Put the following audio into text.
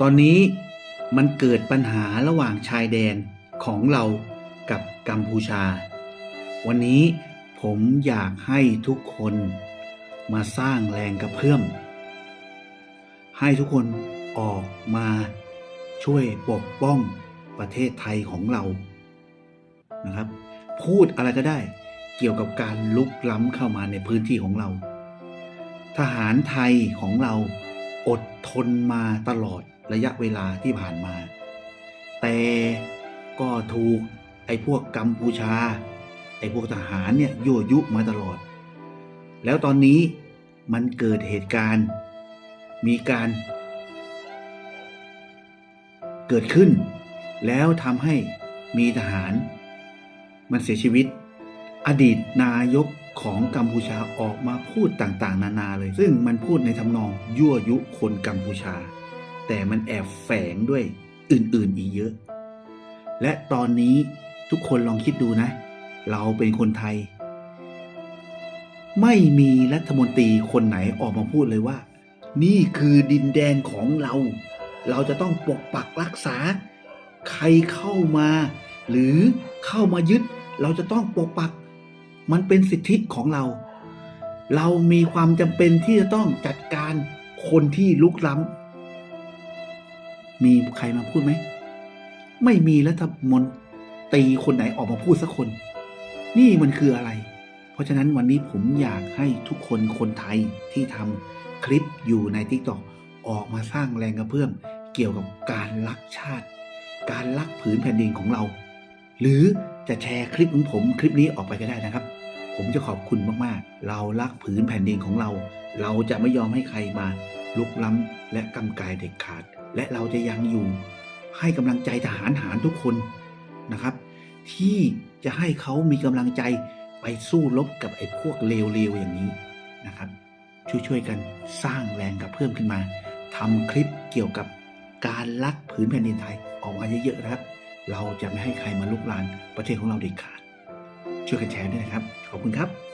ตอนนี้มันเกิดปัญหาระหว่างชายแดนของเรากับกัมพูชา วันนี้ผมอยากให้ทุกคนมาสร้างแรงกระเพื่อม ให้ทุกคนออกมาช่วยปกป้องประเทศไทยของเรานะครับ พูดอะไรก็ได้เกี่ยวกับการลุกล้ำเข้ามาในพื้นที่ของเรา ทหารไทยของเราอดทนมาตลอด ระยะเวลาที่ผ่านมา แต่ก็ถูกไอ้พวกกัมพูชา ไอ้พวกทหารเนี่ยยั่วยุมาตลอด แล้วตอนนี้มันเกิดเหตุการณ์ มีการเกิดขึ้น แล้วทำให้มีทหาร มันเสียชีวิต อดีตนายกของกัมพูชาออกมาพูดต่างๆ นานาเลย ซึ่งมันพูดในทำนองยั่วยุคนกัมพูชา แต่มันแอบแฝงด้วยอื่นๆอีกเยอะ และตอนนี้ทุกคนลองคิดดูนะ เราเป็นคนไทย ไม่มีรัฐมนตรีคนไหนออกมาพูดเลยว่า นี่คือดินแดนของเรา เราจะต้องปกปักรักษา ใครเข้ามา หรือเข้ามายึด เราจะต้องปกปัก มันเป็นสิทธิของเรา เรามีความจำเป็นที่จะต้องจัดการคนที่ลุกล้ำ มีใครมาพูดไหม ไม่มีรัฐมนตีคนไหนออกมาพูดสักคน นี่มันคืออะไร เพราะฉะนั้นวันนี้ผมอยากให้ทุกคนคนไทยที่ทำคลิปอยู่ใน t ิ k t o k ออกมาสร้างแรงกระเพื่อมเกี่ยวกับการรักชาติ การรักผืนแผ่นดินของเรา หรือจะแชร์คลิปของผมคลิปนี้ออกไปก็ได้นะครับ ผมจะขอบคุณมากๆ เรารักผืนแผ่นดินของเรา เราจะไม่ยอมให้ใครมาลุกล้ำและกำกายเด็ดขาด และเราจะยังอยู่ให้กำลังใจทหารหารทุกคนนะครับ ที่จะให้เขามีกำลังใจไปสู้รบกับไอ้พวกเลวๆอย่างนี้นะครับ ช่วยๆกันสร้างแรงกับเพิ่มขึ้นมาทำคลิปเกี่ยวกับการรักผืนแผ่นดินไทยออกมาเยอะๆนะครับ เราจะไม่ให้ใครมาลุกลานประเทศของเราเด็ดขาด ช่วยกันแชร์ด้วยนะครับ ขอบคุณครับ